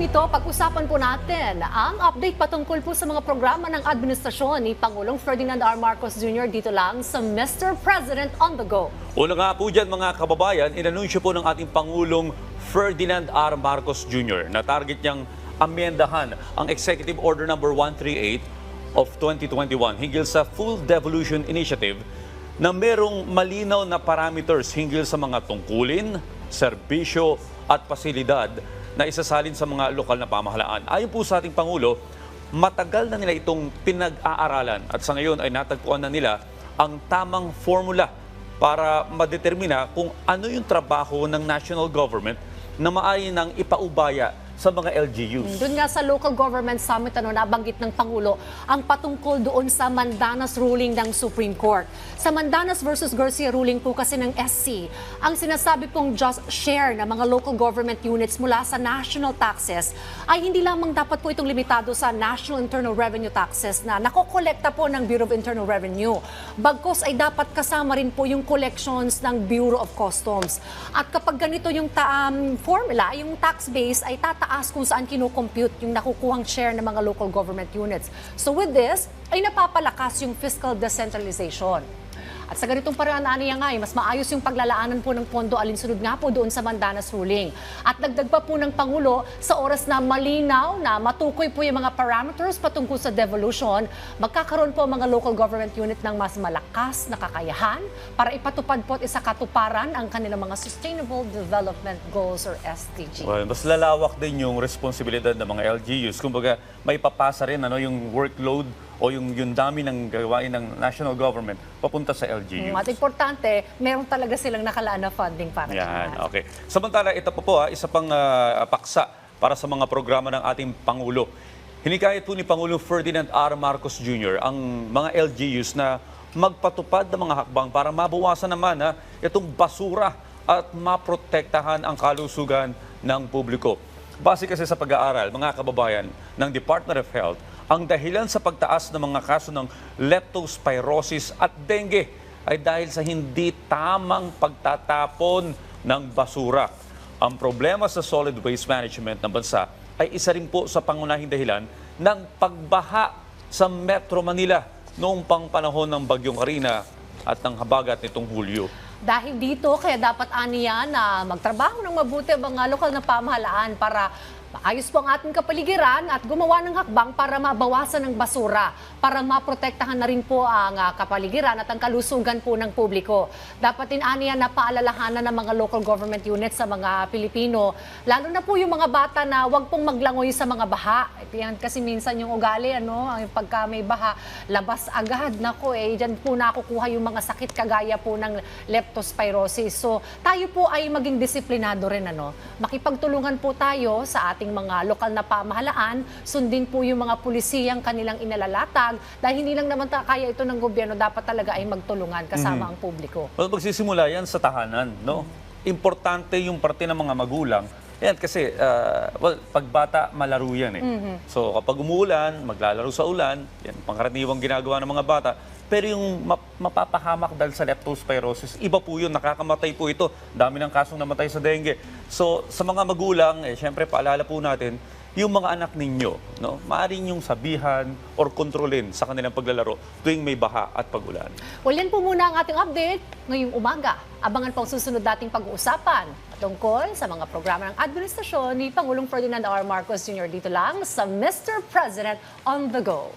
sa punto pong ito, pag-usapan po natin ang update patungkol po sa mga programa ng administrasyon ni Pangulong Ferdinand R. Marcos Jr. dito lang sa Mr. President on the Go. Una nga po dyan mga kababayan, inanunsyo po ng ating Pangulong Ferdinand R. Marcos Jr. na target niyang amyendahan ang Executive Order Number 138 of 2021 hinggil sa Full Devolution Initiative na merong malinaw na parameters hinggil sa mga tungkulin, serbisyo at pasilidad na isasalin sa mga lokal na pamahalaan. Ayon po sa ating Pangulo, matagal na nila itong pinag-aaralan at sa ngayon ay natagpuan na nila ang tamang formula para madetermina kung ano yung trabaho ng national government na maaari nang ipaubaya sa mga LGUs. Doon nga sa Local Government Summit, ano, nabanggit ng Pangulo ang patungkol doon sa Mandanas ruling ng Supreme Court. Sa Mandanas versus Garcia ruling po kasi ng SC, ang sinasabi pong just share ng mga local government units mula sa national taxes ay hindi lamang dapat po itong limitado sa National Internal Revenue Taxes na nakokolekta po ng Bureau of Internal Revenue. Bagkos ay dapat kasama rin po yung collections ng Bureau of Customs. At kapag ganito yung ta- um, formula, yung tax base ay tataas kung saan kinukompute yung nakukuhang share ng mga local government units. So with this, ay napapalakas yung fiscal decentralization. At sa ganitong paraan, niya nga, eh, mas maayos yung paglalaanan po ng pondo alinsunod nga po doon sa Mandanas ruling. At dagdag pa po ng Pangulo, sa oras na malinaw na matukoy po yung mga parameters patungkol sa devolution, magkakaroon po mga local government unit ng mas malakas na kakayahan para ipatupad po at isa katuparan ang kanilang mga Sustainable Development Goals or SDG. Well, mas lalawak din yung responsibilidad ng mga LGUs. Kumbaga, may papasa rin ano, yung workload o yung, yung dami ng gawain ng national government papunta sa LGUs. At importante, meron talaga silang nakalaan na funding para Yan, dyan. okay. Samantala, ito po po, ha, isa pang ah, paksa para sa mga programa ng ating Pangulo. Hinikayat po ni Pangulo Ferdinand R. Marcos Jr. ang mga LGUs na magpatupad ng mga hakbang para mabawasan naman ha, itong basura at maprotektahan ang kalusugan ng publiko. Base kasi sa pag-aaral, mga kababayan, ng Department of Health, ang dahilan sa pagtaas ng mga kaso ng leptospirosis at dengue ay dahil sa hindi tamang pagtatapon ng basura. Ang problema sa solid waste management ng bansa ay isa rin po sa pangunahing dahilan ng pagbaha sa Metro Manila noong pang panahon ng Bagyong Karina at ng habagat nitong Hulyo. Dahil dito, kaya dapat aniya na magtrabaho ng mabuti ang mga lokal na pamahalaan para maayos po ang ating kapaligiran at gumawa ng hakbang para mabawasan ng basura, para maprotektahan na rin po ang ah, kapaligiran at ang kalusugan po ng publiko. Dapat din aniya na paalalahanan ng mga local government units sa mga Pilipino, lalo na po yung mga bata na wag pong maglangoy sa mga baha. Yan kasi minsan yung ugali, ano, ang pagka may baha, labas agad. Nako, eh, dyan po nakukuha yung mga sakit kagaya po ng leptospirosis. So, tayo po ay maging disiplinado rin, ano. Makipagtulungan po tayo sa ating mga lokal na pamahalaan, sundin po yung mga pulisiyang kanilang inalalatag, dahil hindi lang naman kaya ito ng gobyerno, dapat talaga ay magtulungan kasama ang publiko. Well, magsisimula yan sa tahanan, no? Importante yung parte ng mga magulang. Yan kasi, ah, well, pagbata, malaro yan eh. So kapag umuulan, maglalaro sa ulan, yan pangkaraniwang ginagawa ng mga bata. Pero yung map- mapapahamak dahil sa leptospirosis, iba po yun, nakakamatay po ito. Dami ng kasong namatay sa dengue. So sa mga magulang, eh, syempre paalala po natin, yung mga anak ninyo, no, maaaring yung sabihan or kontrolin sa kanilang paglalaro tuwing may baha at pagulan. Well, yan po muna ang ating update ngayong umaga. Abangan po ang susunod dating pag-uusapan tungkol sa mga programa ng administrasyon ni Pangulong Ferdinand R. Marcos Jr. dito lang sa Mr. President on the Go.